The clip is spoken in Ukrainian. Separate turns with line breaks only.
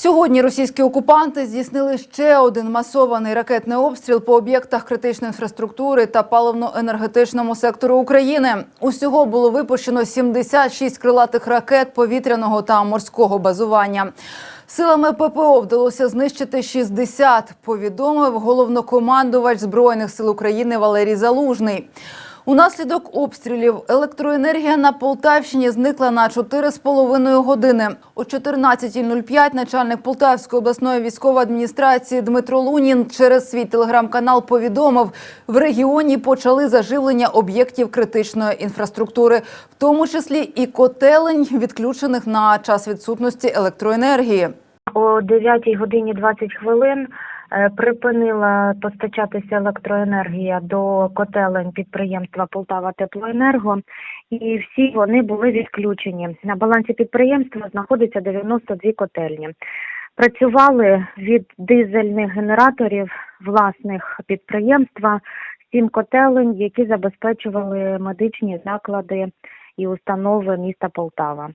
Сьогодні російські окупанти здійснили ще один масований ракетний обстріл по об'єктах критичної інфраструктури та паливно-енергетичному сектору України. Усього було випущено 76 крилатих ракет повітряного та морського базування. Силами ППО вдалося знищити 60, повідомив головнокомандувач Збройних сил України Валерій Залужний. Унаслідок обстрілів електроенергія на Полтавщині зникла на 4,5 години. О 14.05 начальник Полтавської обласної військової адміністрації Дмитро Лунін через свій телеграм-канал повідомив, в регіоні почали заживлення об'єктів критичної інфраструктури, в тому числі і котелень, відключених на час відсутності електроенергії.
О 9 годині 20 хвилин припинила постачатися електроенергія до котелень підприємства Полтава Теплоенерго, і всі вони були відключені. На балансі підприємства знаходиться 92 котельні. Працювали від дизельних генераторів власних підприємства сім котелень, які забезпечували медичні заклади і установи міста Полтава.